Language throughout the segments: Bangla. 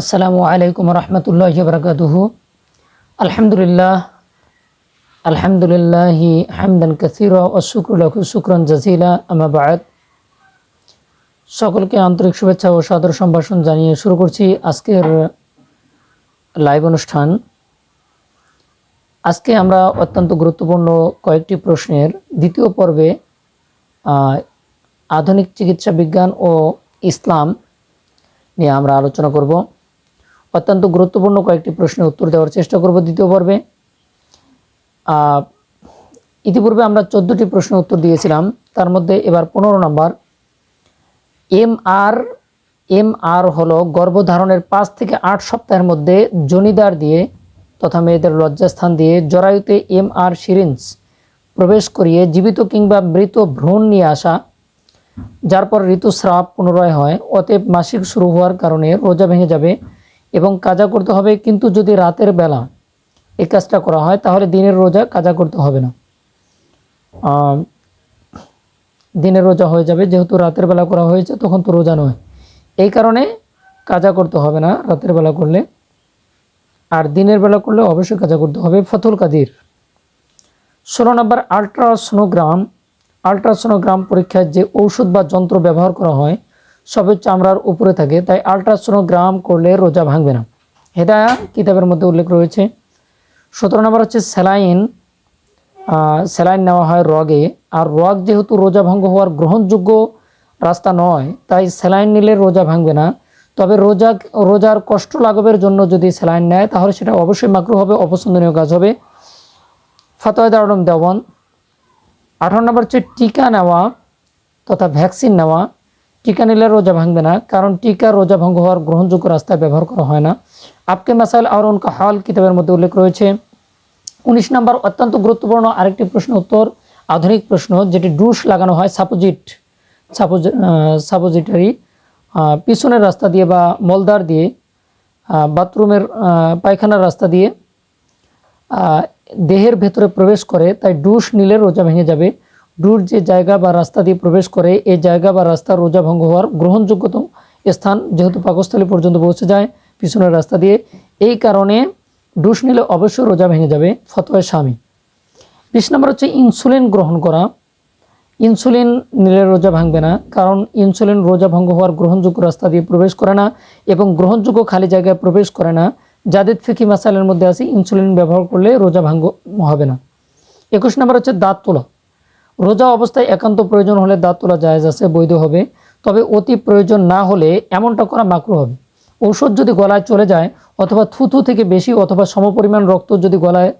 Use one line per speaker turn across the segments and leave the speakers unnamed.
আসসালামু আলাইকুম রহমতুল্লাহ বরকাতুহু। আলহামদুলিল্লাহ আলহামদুলিল্লাহ হামদান কাসির ও শুক্রুলাহু শুক্রন জাজিলা আমাবাদ সকলকে আন্তরিক শুভেচ্ছা ও সাদর সম্ভাষণ জানিয়ে শুরু করছি আজকের লাইভ অনুষ্ঠান। আজকে আমরা অত্যন্ত গুরুত্বপূর্ণ কয়েকটি প্রশ্নের দ্বিতীয় পর্বে আধুনিক চিকিৎসা বিজ্ঞান ও ইসলাম নিয়ে আমরা আলোচনা করব। অত্যন্ত গুরুত্বপূর্ণ কয়েকটি প্রশ্নের উত্তর দেওয়ার চেষ্টা করব দ্বিতীয় পর্বে। ইতিপূর্বে আমরা চোদ্দোটি প্রশ্নের উত্তর দিয়েছিলাম, তার মধ্যে এবার পনেরো নম্বর। এম আর এম আর হলো গর্ভধারণের পাঁচ থেকে আট সপ্তাহের মধ্যে জনিদার দিয়ে তথা মেয়েদের লজ্জাস্থান দিয়ে জরায়ুতে এম আর সিরিঞ্জ প্রবেশ করিয়ে জীবিত কিংবা মৃত ভ্রূণ নিয়ে আসা, যার পর ঋতুস্রাব পুনরায় হয়, অতএব মাসিক শুরু হওয়ার কারণে রোজা ভেঙে যাবে। এবং কাজা করতে হবে, কিন্তু যদি রাতের বেলা এই কাজটা করা হয়, তাহলে দিনের রোজা কাজা করতে হবে না। দিনের রোজা হয়ে যাবে, যেহেতু রাতের বেলা করা হয়েছে, তখন তো রোজা নয়। এই কারণে কাজা করতে হবে না রাতের বেলা করলে। আর দিনের বেলা করলে অবশ্যই কাজা করতে হবে। ফতুল কাদির। ষোলো নম্বর আলট্রাসোনোগ্রাম আলট্রাসোনোগ্রাম পরীক্ষায় যে ঔষধ বা যন্ত্র ব্যবহার করা হয় সবে চামড়ার উপরে থাকে, তাই আলট্রাসোনোগ্রাম করলে রোজা ভাঙবে না। এটা কিতাবের মধ্যে উল্লেখ রয়েছে। সতেরো নম্বর হচ্ছে স্যালাইন। স্যালাইন নেওয়া হয় রগে। আর রগ যেহেতু রোজা ভঙ্গ হওয়ার গ্রহণযোগ্য রাস্তা নয়, তাই স্যালাইন নিলে রোজা ভাঙবে না। তবে রোজা, রোজার কষ্ট লাঘবের জন্য যদি স্যালাইন নেয়, তাহলে সেটা অবশ্যই মাকরু হবে, অপছন্দনীয় কাজ হবে। ফতোয়া দারুম দেওয়ান আঠারো নম্বর হচ্ছে টিকা নেওয়া তথা ভ্যাকসিন নেওয়া। টিকা নিলে রোজা ভাঙবে না, কারণ টিকা রোজা ভঙ্গ হওয়ার গ্রহণযোগ্য রাস্তায় ব্যবহার করা হয় না। আপকে মাসাইল আর উনকা হাল কিতাবের মধ্যে উল্লেখ রয়েছে। উনিশ নম্বর অত্যন্ত গুরুত্বপূর্ণ আরেকটি প্রশ্ন উত্তর, আধুনিক প্রশ্ন, যেটি ডুশ লাগানো হয় সাপোজিট, সাপোজ সাপোজিটারি পিছনের রাস্তা দিয়ে বা মলদার দিয়ে বাথরুমের পায়খানার রাস্তা দিয়ে দেহের ভেতরে প্রবেশ করে, তাই ডুশ নিলে রোজা ভেঙে যাবে। ডুর যে জায়গা বা রাস্তা দিয়ে প্রবেশ করে এই জায়গা বা রাস্তা রোজা ভঙ্গ হওয়ার গ্রহণযোগ্যতম স্থান যেহেতু পাকস্থলী পর্যন্ত পৌঁছে যায় পিছনের রাস্তা দিয়ে। এই কারণে ডুশ নিলে অবশ্যই রোজা ভেঙে যাবে ফতোয় স্বামী। বিশ নম্বর হচ্ছে ইনসুলিন গ্রহণ করা। ইনসুলিন নিলে রোজা ভাঙবে না, কারণ ইনসুলিন রোজা ভঙ্গ হওয়ার গ্রহণযোগ্য রাস্তা দিয়ে প্রবেশ করে না এবং গ্রহণযোগ্য খালি জায়গায় প্রবেশ করে না। যাদের ফিকি মাসালের মধ্যে আছে, ইনসুলিন ব্যবহার করলে রোজা ভাঙ্গ হবে না। একুশ নম্বর হচ্ছে দাঁত তোলা। রোজা অবস্থায় একান্ত প্রয়োজন হলে দাঁত তোলা জায়েজ আছে, বৈধ হবে। তবে অতি প্রয়োজন না হলে এমনটা করা মাকরু হবে। ঔষধ যদি গলায় চলে যায় অথবা থুথু থেকে বেশি অথবা সমপরিমাণ রক্ত যদি গলায়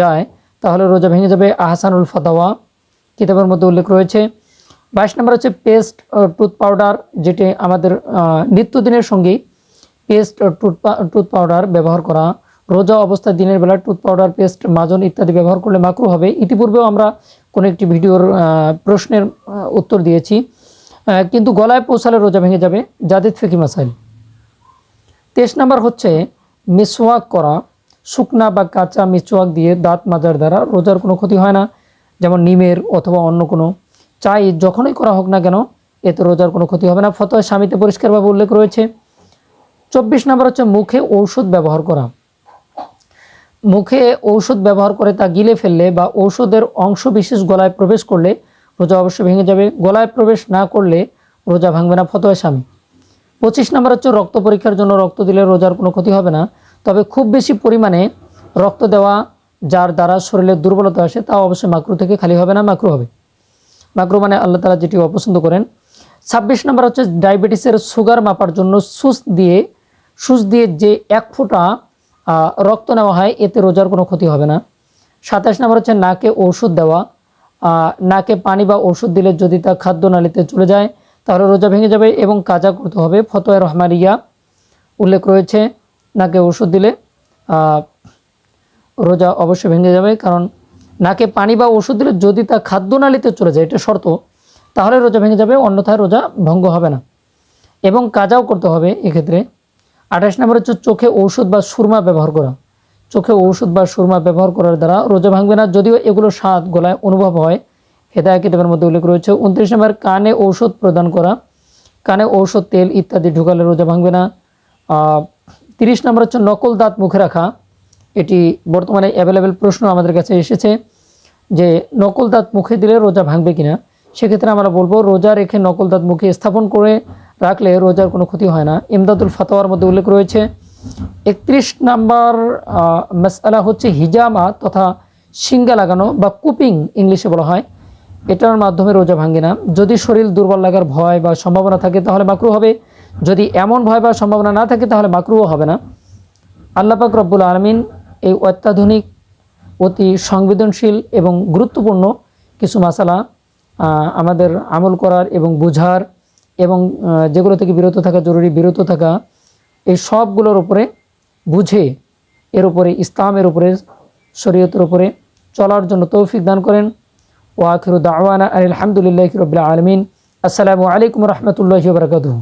যায়, তাহলে রোজা ভেঙে যাবে আহসানুল ফাতাওয়া। কিতাবের মধ্যে উল্লেখ রয়েছে, বাইশ নম্বর হচ্ছে পেস্ট টুথ পাউডার, যেটি আমাদের নিত্যদিনের সঙ্গী পেস্ট টুথ টুথ পাউডার ব্যবহার করা। রোজা অবস্থায় দিনের বেলা টুথ পাউডার, পেস্ট, মাজন ইত্যাদি ব্যবহার করলে মাকরু হবে। ইতিপূর্বেও আমরা কোনো একটি ভিডিওর প্রশ্নের উত্তর দিয়েছি। কিন্তু গলায় পৌঁছালে রোজা ভেঙে যাবে জাদিদ ফিকি মাসাইল। তেইশ নাম্বার হচ্ছে, মিসওয়াক করা, শুকনা বা কাঁচা মিসওয়াক দিয়ে দাঁত মাজার দ্বারা রোজার কোনো ক্ষতি হয় না, যেমন নিমের অথবা অন্য কোনো। চাই যখনই করা হোক না কেন, এতে রোজার কোনো ক্ষতি হবে না। ফতোয় স্বামীতে পরিষ্কারভাবে উল্লেখ রয়েছে। চব্বিশ নাম্বার হচ্ছে, মুখে ঔষধ ব্যবহার করা। মুখে ঔষধ ব্যবহার করে তা গিলে ফেললে বা ঔষধের অংশ বিশেষ গলায় প্রবেশ করলে রোজা অবশ্যই ভেঙে যাবে। গলায় প্রবেশ না করলে রোজা ভাঙবে না ফতোয় স্বামী। পঁচিশ নাম্বার হচ্ছে রক্ত পরীক্ষার জন্য রক্ত দিলে রোজার কোনো ক্ষতি হবে না। তবে খুব বেশি পরিমাণে রক্ত দেওয়া, যার দ্বারা শরীরের দুর্বলতা আসে, তা অবশ্যই মাকরু থেকে খালি হবে না, মাকরু হবে। মাকরু মানে আল্লাহ তালা যেটি অপছন্দ করেন। ছাব্বিশ নাম্বার হচ্ছে ডায়াবেটিসের সুগার মাপার জন্য সুস দিয়ে সুস দিয়ে যে এক ফোঁটা রক্ত নেওয়া হয়, এতে রোজার কোনো ক্ষতি হবে না। সাতাশ নম্বর হচ্ছে নাকে ওষুধ দেওয়া। নাকে পানি বা ওষুধ দিলে যদি তা খাদ্য নালীতে চলে যায়, তাহলে রোজা ভেঙে যাবে এবং কাজা করতে হবে। ফতোয়া রহমানিয়া উল্লেখ রয়েছে, নাকে ওষুধ দিলে রোজা অবশ্যই ভেঙে যাবে। কারণ নাকে পানি বা ওষুধ দিলে যদি তা খাদ্যনালীতে চলে যায়, এটা শর্ত, তাহলে রোজা ভেঙে যাবে, অন্যথায় রোজা ভঙ্গ হবে না। এবং কাজাও করতে হবে এক্ষেত্রে। আঠাশ নম্বর হচ্ছে চোখে ঔষধ বা সুরমা ব্যবহার করা। চোখে ঔষধ বা সুরমা ব্যবহার করার দ্বারা রোজা ভাঙবে না। যদিও এগুলো স্বাদ গলায় অনুভব হয়। হেদায় কিতাবের মধ্যে উল্লেখ রয়েছে, উনত্রিশ নম্বর, কানে ঔষধ প্রদান করা। কানে ঔষধ, তেল ইত্যাদি ঢুকালে রোজা ভাঙবে না। তিরিশ নম্বর হচ্ছে নকল দাঁত মুখে রাখা। এটি বর্তমানে অ্যাভেলেবেল প্রশ্ন আমাদের কাছে এসেছে যে নকল দাঁত মুখে দিলে রোজা ভাঙবে কিনা। সেক্ষেত্রে আমরা বলব, রোজা রেখে নকল দাঁত মুখে স্থাপন করে রাখলে রোজার কোনো ক্ষতি হয় না। ইমদাদুল ফাতোয়ার মধ্যে উল্লেখ রয়েছে, একত্রিশ নাম্বার মাসালা হচ্ছে হিজামা তথা সিঙ্গা লাগানো বা কুপিং ইংলিশে বলা হয়। এটার মাধ্যমে রোজা ভাঙে না। যদি শরীর দুর্বল লাগার ভয় বা সম্ভাবনা থাকে তাহলে মাকরু হবে। যদি এমন ভয় বা সম্ভাবনা না থাকে তাহলে মাকরুও হবে না। আল্লাপাক রব্বুল আলমিন এই অত্যাধুনিক, অতি সংবেদনশীল এবং গুরুত্বপূর্ণ কিছু মশালা আমাদের আমল করার এবং বোঝার এবং যেগুলো থেকে বিরত থাকা জরুরি, বিরত থাকা, এই সবগুলোর উপরে বুঝে, এর উপরে ইসলামের উপরে, শরীয়তের উপরে চলার জন্য তৌফিক দান করেন। ও আখির দাওয়ানা আলহামদুলিল্লাহ রবিল্লা আলমিন। আসসালামু আলাইকুম রহমতুল্লাহ বরকাতহ।